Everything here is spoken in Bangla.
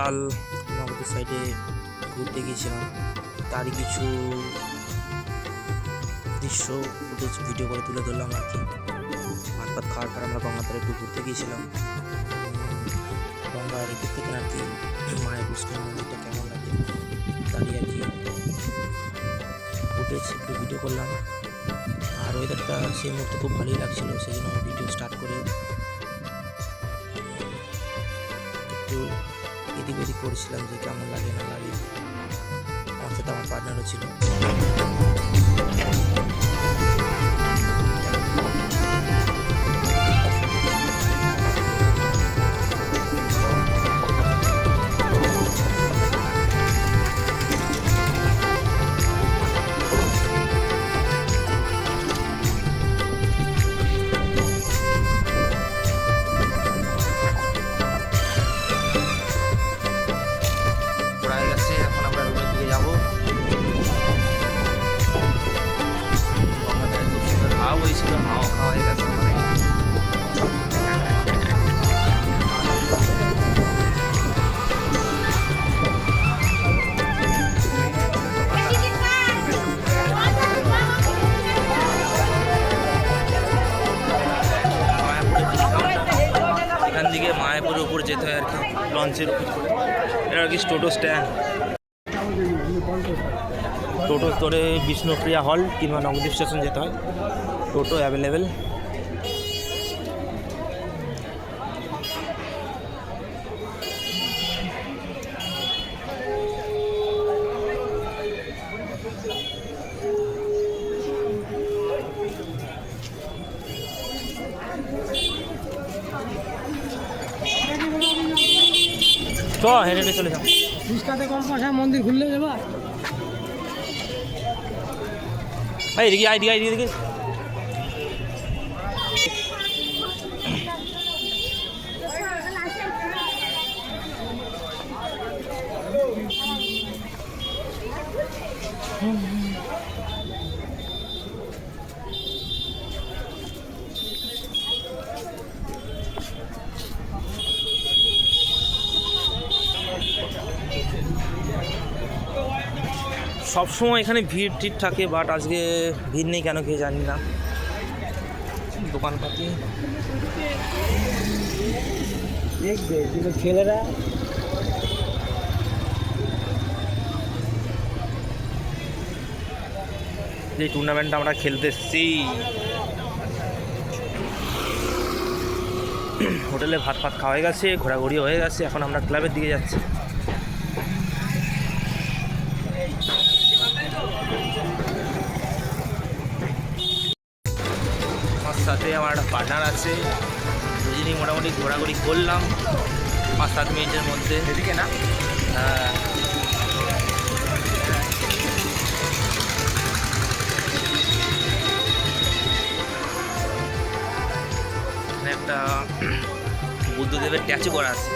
কাল নবদ্বীপ সাইডে ঘুরতে গিয়েছিলাম। তারই কিছু দৃশ্য ভিডিও করে তুলে ধরলাম আর কি। ভাত ভাত খাওয়ার পর আমরা গঙ্গাধারে একটু ঘুরতে গিয়েছিলাম। গঙ্গার এদিক থেকে আর কি মায়ের পুষ্কর মন্দিরটা কেমন লাগে তারই আর কি ফুটেজ একটু ভিডিও করলাম। আর ওয়েদারটা সেই মুহূর্তে খুব ভালোই লাগছিল, সেই জন্য ভিডিও স্টার্ট করে। একটু এদিক ওদিক করছিলাম যে কেমন লাগে না লাগে। আমার সাথে আমার পার্টনারও ছিল। যেতে হয় আর কি, লঞ্চের এটা আর কি টোটো স্ট্যান্ড। টোটো ধরে বিষ্ণুপ্রিয়া হল কিংবা নবদ্বীপ স্টেশন যেতে হয়। টোটো অ্যাভেলেবেল। চ হেঁটে হেঁটে চলে যাও। রিক্সাতে কম পয়সায় মন্দির ঘুরলে যাবা? এই এদিকে আয়, এদিকে আয়, এদিকে এদিকে। সবসময় এখানে ভিড় টিড় থাকে বাট আজকে ভিড় নেই কেন কে জানি না। দোকানপাতি। দেখবে, কিন্তু ছেলেরা যে টুর্নামেন্টটা আমরা খেলতে এসেছি। হোটেলে ভাত ফাত খাওয়া হয়ে গেছে, ঘোরাঘুরি হয়ে গেছে, এখন আমরা ক্লাবের দিকে যাচ্ছি। সাথে আমার একটা পার্টনার আছে দুজনেই মোটামুটি ঘোরাঘুরি করলাম পাঁচ সাত মিনিটের মধ্যে। এদিকে না? হ্যাঁ। একটা বুদ্ধদেবের ট্যাচু করা আছে।